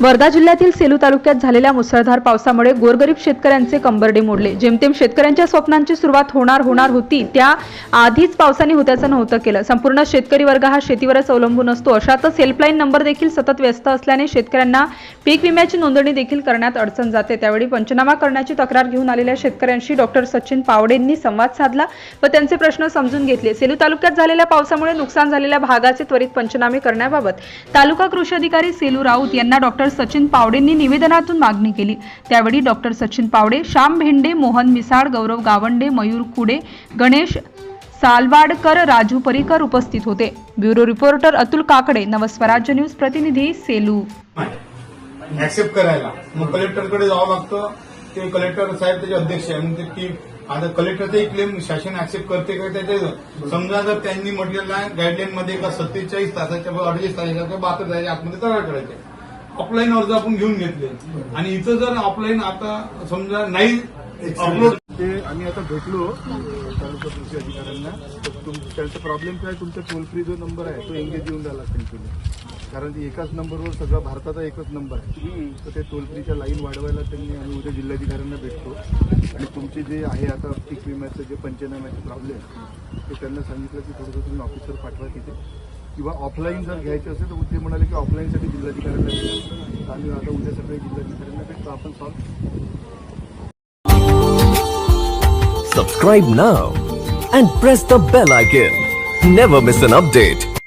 वर्धा जिल्ह्यातील सेलू तालुक्यात झालेल्या मुसळधार पावसामुळे गोरगरीब शेतकऱ्यांचे कंबरडे मोडले. जेमतेम शेतकऱ्यांच्या स्वप्नांची सुरुवात होणार होणार होती त्या आधीच पावसाने होत्याचं नव्हतं केलं. संपूर्ण शेतकरी वर्ग हा शेतीवरच अवलंबून असतो. अशातच हेल्पलाईन नंबर देखील सतत व्यस्त असल्याने शेतकऱ्यांना पीक विम्याची नोंदणी देखील करण्यात अडचण जाते. त्यावेळी पंचनामा करण्याची तक्रार घेऊन आलेल्या शेतकऱ्यांशी डॉक्टर सचिन पावडेंनी संवाद साधला व त्यांचे प्रश्न समजून घेतले. सेलू तालुक्यात झालेल्या पावसामुळे नुकसान झालेल्या भागाचे त्वरित पंचनामे करण्याबाबत तालुका कृषी अधिकारी सेलू राऊत यांना डॉक्टर डॉक्टर सचिन पावडेंनी निवेदनातून मागणी केली. त्यावेळी डॉक्टर सचिन पावडे श्याम भेंडे मोहन मिसाळ गौरव गावंडे मयूर कुडे गणेश सालवाडकर राजू परिकर उपस्थित होते. Bureau reporter Atul Kakade Navswarajya news प्रतिनिधी सेलू. ऍक्सेप्ट करायला. मग कलेक्टरकडे जावं लागतं. ते कलेक्टर साहेब त्याचे अध्यक्ष आहे. म्हणजे ते की आता कलेक्टरचाही क्लेम शासन ऍक्सेप्ट करते का त्याचे समजा जर त्यांनी म्हटलेलं आहे गाईडलाईन मध्ये का सत्तेचाळीस तासाच्या अडतीस तासाच्या बहात्तर तासाच्या आतमध्ये तयार करायचे ऑफलाईन अर्ज आपण घेऊन घेतले. आणि इथं जर ऑफलाईन आता समजा नाही अपलोड ते आम्ही आता भेटलो तालुका कृषी अधिकाऱ्यांना. तुम- त्यांचा प्रॉब्लेम काय? तुमचा टोल फ्री जो नंबर आहे तो एंगेज येऊन झाला कंटिन्यू कारण एकाच नंबरवर सगळा भारताचा एकच नंबर आहे. तर ते टोल फ्रीच्या लाईन वाढवायला त्यांनी आम्ही उद्या जिल्हाधिकाऱ्यांना भेटतो. आणि तुमचे जे आहे आता पीक विम्याचं जे पंचनाम्याचे प्रॉब्लेम ते त्यांना सांगितलं की थोडंसं तुम्ही ऑफिसर पाठवा तिथे. किंवा ऑफलाईन जर घ्यायचे असेल तर ते म्हणाले की ऑफलाईनसाठी जिल्हाधिकाऱ्यांना भेटू आम्ही आता उद्या सकाळी जिल्हाधिकाऱ्यांना भेटतो आपण solve Subscribe now and press the bell icon. Never miss an update.